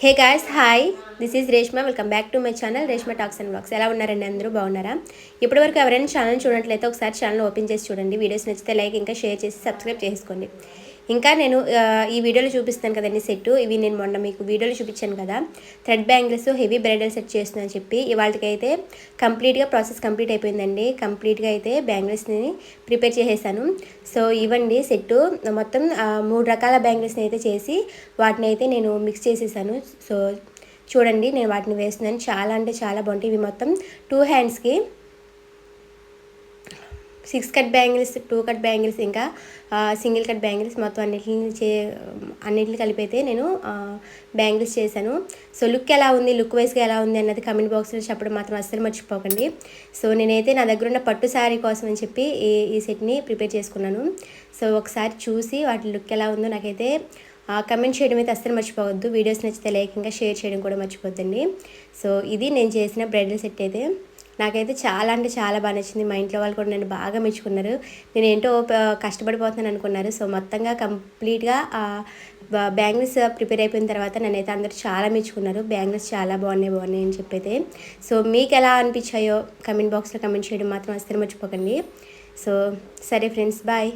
Hey guys hi. This is Reshma welcome back to my channel Reshma talks and blogs ఎలా ఉన్నారండి అందరూ? బాగున్నారా? ఇప్పటివరకు ఎవరైనా ఛానల్ చూడట్లయితే ఒకసారి ఛానల్ ఓపెన్ చేసి చూడండి. వీడియోస్ నచ్చితే లైక్ ఇంకా షేర్ చేసి సబ్స్క్రైబ్ చేసుకోండి. ఇంకా నేను ఈ వీడియోలో చూపిస్తాను కదండి సెట్ ఇవి నేను మొన్న మీకు వీడియోలో చూపించాను కదా. Thread bangles heavy bridal set చేస్తున్నాను చెప్పి. ఇవాళకైతే కంప్లీట్గా ప్రాసెస్ కంప్లీట్ అయిపోయిందండి. కంప్లీట్గా అయితే బ్యాంగిల్స్ని ప్రిపేర్ చేసేసాను. సో ఇవ్వండి సెట్ మొత్తం మూడు రకాల బ్యాంగిల్స్ని అయితే చేసి వాటిని అయితే నేను మిక్స్ చేసేసాను. సో చూడండి నేను వాటిని వేస్తున్నాను. చాలా అంటే చాలా బాగుంటాయి. ఇవి మొత్తం టూ హ్యాండ్స్కి six cut bangles two cut bangles ఇంకా సింగిల్ కట్ బ్యాంగిల్స్ మొత్తం అన్నిటిని చే అన్నిటిని కలిపి అయితే నేను బ్యాంగిల్స్ చేశాను. సో లుక్ ఎలా ఉంది? లుక్ వైజ్గా ఎలా ఉంది అన్నది కమెంట్ బాక్స్లో చెప్పడం మాత్రం అస్సలు మర్చిపోకండి. సో నేనైతే నా దగ్గర ఉన్న పట్టు శారీ కోసం అని చెప్పి ఈ ఈ సెట్ని ప్రిపేర్ చేసుకున్నాను. సో ఒకసారి చూసి వాటి లుక్ ఎలా ఉందో నాకైతే కమెంట్ చేయడం అయితే అస్సలు మర్చిపోవద్దు. వీడియోస్ నచ్చితే లైక్ ఇంకా షేర్ చేయడం కూడా మర్చిపోద్దండి. సో ఇది నేను చేసిన బ్రైడల్ సెట్ అయితే. నాకైతే చాలా అంటే చాలా బాగా నచ్చింది. మా ఇంట్లో వాళ్ళు కూడా నన్ను బాగా మెచ్చుకున్నారు. నేను ఏంటో కష్టపడిపోతున్నాను అనుకున్నారు. సో మొత్తంగా కంప్లీట్గా బ్యాంగిల్స్ ప్రిపేర్ అయిపోయిన తర్వాత నన్నైతే అందరూ చాలా మెచ్చుకున్నారు. బ్యాంగిల్స్ చాలా బాగున్నాయి బాగున్నాయి అని చెప్పైతే. సో మీకు ఎలా అనిపించాయో కమెంట్ బాక్స్లో కమెంట్ చేయడం మాత్రం అస్సలు మర్చిపోకండి. సో సరే ఫ్రెండ్స్ బాయ్.